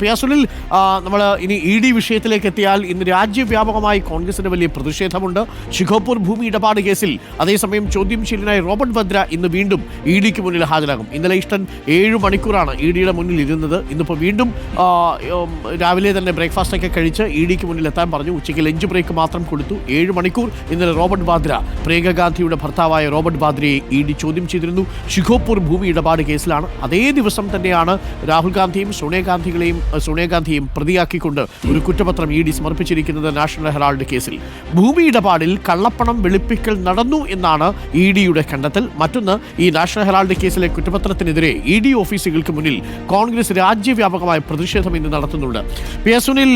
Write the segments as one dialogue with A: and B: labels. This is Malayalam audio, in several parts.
A: പിയാസുലിൽ നമ്മൾ ഇനി ഇ ഡി വിഷയത്തിലേക്ക് എത്തിയാൽ ഇന്ന് രാജ്യവ്യാപകമായി കോൺഗ്രസിന് വലിയ പ്രതിഷേധമുണ്ട്. ശിഖോപൂർ ഭൂമി ഇടപാട് കേസിൽ അതേസമയം ചോദ്യം ചെയ്യലിനായി റോബർട്ട് ഭദ്ര ഇന്ന് വീണ്ടും ഇ ഡിക്ക് മുന്നിൽ ഹാജരാകും. ഇന്നലെ ഇഷ്ടൻ ഏഴ് മണിക്കൂറാണ് ഇ ഡിയുടെ മുന്നിൽ ഇരുന്നത്. ഇന്നിപ്പോൾ വീണ്ടും രാവിലെ തന്നെ ബ്രേക്ക്ഫാസ്റ്റ് ഒക്കെ കഴിച്ച് ഇ ഡിക്ക് മുന്നിൽ എത്താൻ പറഞ്ഞു. ഉച്ചയ്ക്ക് ലഞ്ച് ബ്രേക്ക് മാത്രം കൊടുത്തു. ഏഴ് മണിക്കൂർ ഇന്നലെ റോബർട്ട് വാദ്ര പ്രിയങ്ക ഗാന്ധിയുടെ ഭർത്താവായ റോബർട്ട് വാദ്രയെ ഇ ഡി ചോദ്യം ചെയ്തിരുന്നു. ശിഖോപൂർ ഭൂമി ഇടപാട് കേസിലാണ്. അതേ ദിവസം തന്നെയാണ് രാഹുൽ ഗാന്ധിയും സോണിയാഗാന്ധികളെയും സോണിയാഗാന്ധിയും പ്രതിയാക്കിക്കൊണ്ട് ഒരു കുറ്റപത്രം ഇ ഡി സമർപ്പിച്ചിരിക്കുന്നത് നാഷണൽ ഹെറാൾഡ് കേസിൽ. ഭൂമി ഇടപാടിൽ കള്ളപ്പണം വെളുപ്പിക്കൽ നടന്നു എന്നാണ് ഇ ഡിയുടെ കണ്ടെത്തൽ. മറ്റൊന്ന് ഈ നാഷണൽ ഹെറാൾഡ് കേസിലെ കുറ്റപത്രത്തിനെതിരെ ഇ ഡി ഓഫീസുകൾക്ക് മുന്നിൽ കോൺഗ്രസ് രാജ്യവ്യാപകമായ പ്രതിഷേധം ഇന്ന് നടത്തുന്നുണ്ട്. പി എസ് സുനിൽ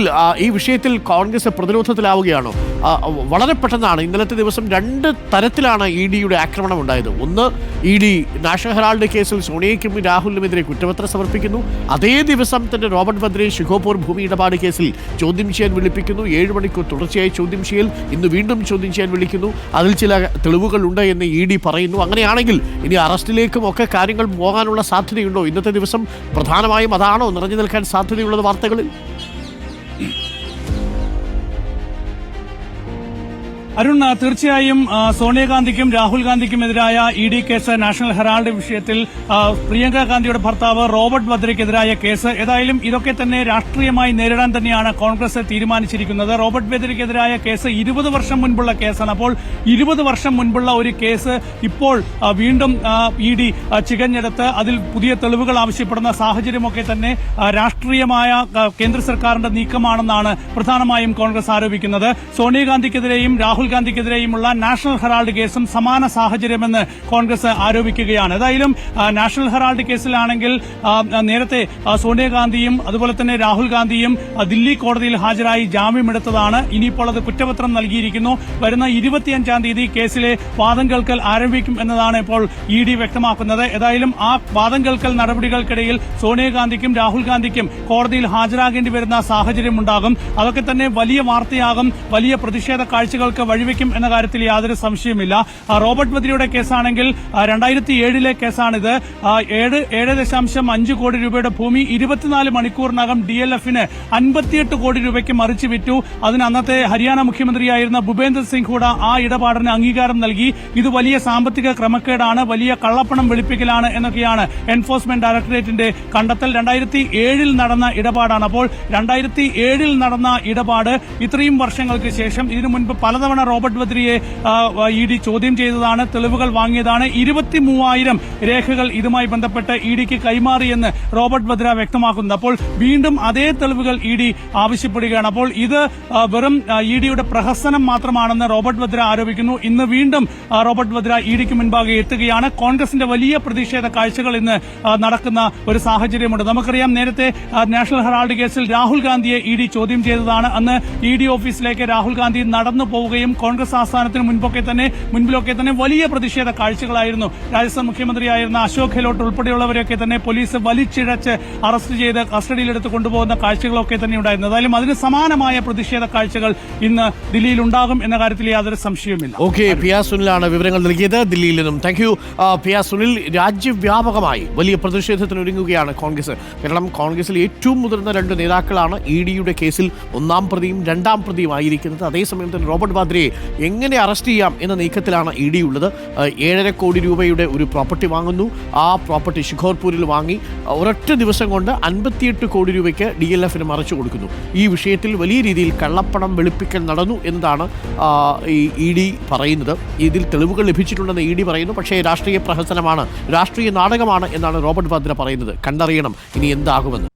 A: ഈ വിഷയത്തിൽ കോൺഗ്രസ് പ്രതിരോധത്തിലാവുകയാണോ? വളരെ പെട്ടെന്നാണ് ഇന്നലത്തെ ദിവസം രണ്ട് തരത്തിലാണ് ഇ ഡിയുടെ ആക്രമണം ഉണ്ടായത്. ഒന്ന് ഇ ഡി നാഷണൽ ഹെറാൾഡ് കേസിൽ സോണിയയ്ക്കും രാഹുലിനുമെതിരെ കുറ്റപത്രം സമർപ്പിക്കുന്നു. അതേ ദിവസം തന്നെ റോബർട്ട് വദ്രയെ ഷിഖോപൂർ ഭൂമി ഇടപാട് കേസിൽ ചോദ്യം ചെയ്യാൻ വിളിപ്പിക്കുന്നു. ഏഴ് മണിക്കൂർ തുടർച്ചയായി ചോദ്യം ചെയ്യൽ. ഇന്ന് വീണ്ടും ചോദ്യം ചെയ്യാൻ വിളിക്കുന്നു. അതിൽ ചില തെളിവുകളുണ്ട് എന്ന് ഇ ഡി പറയുന്നു. അങ്ങനെയാണെങ്കിൽ ഇനി അറസ്റ്റിലേക്കും ഒക്കെ കാര്യങ്ങൾ പോകാനുള്ള സാധ്യതയുണ്ടോ? ഇന്നത്തെ ദിവസം പ്രധാനമായും അതാണോ നിറഞ്ഞു നിൽക്കാൻ സാധ്യതയുള്ളത് വാർത്തകളിൽ?
B: അരുൺ തീർച്ചയായും സോണിയാഗാന്ധിക്കും Rahul ഗാന്ധിക്കുമെതിരായ E D case national herald വിഷയത്തിൽ പ്രിയങ്ക ഗാന്ധിയുടെ ഭർത്താവ് റോബർട്ട് വദ്രയ്ക്കെതിരായ കേസ്. ഏതായാലും ഇതൊക്കെ തന്നെ രാഷ്ട്രീയമായി നേരിടാൻ തന്നെയാണ് കോൺഗ്രസ് തീരുമാനിച്ചിരിക്കുന്നത്. റോബർട്ട് വദ്രയ്ക്കെതിരായ കേസ് ഇരുപത് വർഷം മുൻപുള്ള കേസാണ്. അപ്പോൾ ഇരുപത് വർഷം മുൻപുള്ള ഒരു കേസ് ഇപ്പോൾ വീണ്ടും ഇ ഡി ചികഞ്ഞെടുത്ത് അതിൽ പുതിയ തെളിവുകൾ ആവശ്യപ്പെടുന്ന സാഹചര്യമൊക്കെ തന്നെ രാഷ്ട്രീയമായ കേന്ദ്ര സർക്കാരിന്റെ നീക്കമാണെന്നാണ് പ്രധാനമായും കോൺഗ്രസ് ആരോപിക്കുന്നത്. സോണിയാഗാന്ധിക്കെതിരെയും രാഹുൽ ഗാന്ധിക്കെതിരെയുമുള്ള നാഷണൽ ഹെറാൾഡ് കേസും സമാന സാഹചര്യമെന്ന് കോൺഗ്രസ് ആരോപിക്കുകയാണ്. ഏതായാലും നാഷണൽ ഹെറാൾഡ് കേസിലാണെങ്കിൽ നേരത്തെ സോണിയാഗാന്ധിയും അതുപോലെ തന്നെ രാഹുൽ ഗാന്ധിയും ദില്ലി കോടതിയിൽ ഹാജരായി ജാമ്യമെടുത്തതാണ് ഇനിയിപ്പോൾ അത് കുറ്റപത്രം നൽകിയിരിക്കുന്നു. വരുന്ന ഇരുപത്തിയഞ്ചാം തീയതി കേസിലെ വാദം കേൾക്കൽ ആരംഭിക്കും എന്നതാണ് ഇപ്പോൾ ഇ ഡി വ്യക്തമാക്കുന്നത്. ഏതായാലും ആ വാദം കേൾക്കൽ നടപടികൾക്കിടയിൽ സോണിയാഗാന്ധിക്കും രാഹുൽ ഗാന്ധിക്കും കോടതിയിൽ ഹാജരാകേണ്ടി വരുന്ന സാഹചര്യമുണ്ടാകും. അതൊക്കെ തന്നെ വലിയ വാർത്തയാകും. വലിയ പ്രതിഷേധ കാഴ്ചകൾക്ക് വഴിവെക്കും എന്ന കാര്യത്തിൽ യാതൊരു സംശയമില്ല റോബർട്ട് വദ്രയുടെ കേസാണെങ്കിൽ രണ്ടായിരത്തി ഏഴിലെ കേസാണിത്. ഏഴ് ഏഴ് ദശാംശം അഞ്ച് കോടി രൂപയുടെ ഭൂമി ഇരുപത്തിനാല് മണിക്കൂറിനകം ഡി എൽ എഫിന് അൻപത്തിയെട്ട് കോടി രൂപയ്ക്ക് മറിച്ചു വിറ്റു. അതിന് അന്നത്തെ ഹരിയാന മുഖ്യമന്ത്രിയായിരുന്ന ഭൂപേന്ദർ സിംഗ് ഹൂഡ ആ ഇടപാടിന് അംഗീകാരം നൽകി. ഇത് വലിയ സാമ്പത്തിക ക്രമക്കേടാണ് വലിയ കള്ളപ്പണം വെളുപ്പിക്കലാണ് എന്നൊക്കെയാണ് എൻഫോഴ്സ്മെന്റ് ഡയറക്ടറേറ്റിന്റെ കണ്ടെത്തൽ. രണ്ടായിരത്തി ഏഴിൽ നടന്ന ഇടപാടാണ്. അപ്പോൾ രണ്ടായിരത്തി ഏഴിൽ നടന്ന ഇടപാട് ഇത്രയും വർഷങ്ങൾക്ക് ശേഷം ഇതിനു മുൻപ് പലതവണ റോബർട്ട് വദ്രിയെ ഇ ഡി ചോദ്യം ചെയ്തതാണ് തെളിവുകൾ വാങ്ങിയതാണ്. ഇരുപത്തി മൂവായിരം രേഖകൾ ഇതുമായി ബന്ധപ്പെട്ട് ഇ ഡിക്ക് കൈമാറിയെന്ന് റോബർട്ട് വദ്ര വ്യക്തമാക്കുന്നത് അപ്പോൾ വീണ്ടും അതേ തെളിവുകൾ ഇ ഡി ആവശ്യപ്പെടുകയാണ്. അപ്പോൾ ഇത് വെറും ഇ ഡിയുടെ പ്രഹസനം മാത്രമാണെന്ന് റോബർട്ട് വദ്ര ആരോപിക്കുന്നു. ഇന്ന് വീണ്ടും റോബർട്ട് വദ്ര ഇ ഡിക്ക് മുൻപാകെ എത്തുകയാണ്. കോൺഗ്രസിന്റെ വലിയ പ്രതിഷേധ കാഴ്ചകൾ ഇന്ന് നടക്കുന്ന ഒരു സാഹചര്യമുണ്ട്. നമുക്കറിയാം നേരത്തെ നാഷണൽ ഹെറാൾഡ് കേസിൽ രാഹുൽ ഗാന്ധിയെ ഇ ഡി ചോദ്യം ചെയ്തതാണ്. അന്ന് ഇ ഡി ഓഫീസിലേക്ക് രാഹുൽ ഗാന്ധി നടന്നു പോവുകയും കോൺഗ്രസ് ആസ്ഥാനത്തിന് മുൻപൊക്കെ തന്നെ മുൻപിലൊക്കെ തന്നെ വലിയ പ്രതിഷേധ കാഴ്ചകളായിരുന്നു. രാജസ്ഥാൻ മുഖ്യമന്ത്രിയായിരുന്ന അശോക് ഗെഹ്ലോട്ട് ഉൾപ്പെടെയുള്ളവരെയൊക്കെ തന്നെ പോലീസ് വലിച്ചിഴച്ച് അറസ്റ്റ് ചെയ്ത് കസ്റ്റഡിയിലെടുത്ത് കൊണ്ടുപോകുന്ന കാഴ്ചകളൊക്കെ തന്നെ ഉണ്ടായിരുന്നു. ഏതായാലും അതിന് സമാനമായ പ്രതിഷേധ കാഴ്ചകൾ ഇന്ന് ദില്ലിയിൽ ഉണ്ടാകും എന്ന കാര്യത്തിൽ യാതൊരു സംശയവുമില്ല.
A: ഓക്കെ പിയ സുനിലാണ് വിവരങ്ങൾ നൽകിയത് ദില്ലിയിൽ നിന്നും. Thank you Piya Sunil. രാജ്യവ്യാപകമായി വലിയ പ്രതിഷേധത്തിന് ഒരുങ്ങുകയാണ് കോൺഗ്രസ്. കാരണം കോൺഗ്രസിൽ ഏറ്റവും മുതിർന്ന രണ്ട് നേതാക്കളാണ് ഇ ഡിയുടെ കേസിൽ ഒന്നാം പ്രതിയും രണ്ടാം പ്രതിയും ആയിരിക്കുന്നത് അതേസമയം തന്നെ റോബർട്ട് വാദ്രയെ എങ്ങനെ അറസ്റ്റ് ചെയ്യാം എന്ന നീക്കത്തിലാണ് ഇ ഡി ഉള്ളത്. ഏഴര കോടി രൂപയുടെ ഒരു പ്രോപ്പർട്ടി വാങ്ങുന്നു. ആ പ്രോപ്പർട്ടി ശിഖോർപൂരിൽ വാങ്ങി. ഒരൊറ്റ ദിവസം കൊണ്ട് അൻപത്തിയെട്ട് കോടി രൂപയ്ക്ക് ഡി എൽ എഫിന് മറച്ചു കൊടുക്കുന്നു. ഈ വിഷയത്തിൽ വലിയ രീതിയിൽ കള്ളപ്പണം വെളുപ്പിക്കൽ നടന്നു എന്നതാണ് ഈ ഇ ഡി പറയുന്നത്. ഇതിൽ തെളിവുകൾ ലഭിച്ചിട്ടുണ്ടെന്ന് ഇ ഡി പറയുന്നു. പക്ഷേ രാഷ്ട്രീയ പ്രഹസനമാണ് രാഷ്ട്രീയ നാടകമാണ് എന്നാണ് റോബർട്ട് ഭദ്ര പറയുന്നത്. കണ്ടറിയണം ഇനി എന്താകുമെന്ന്.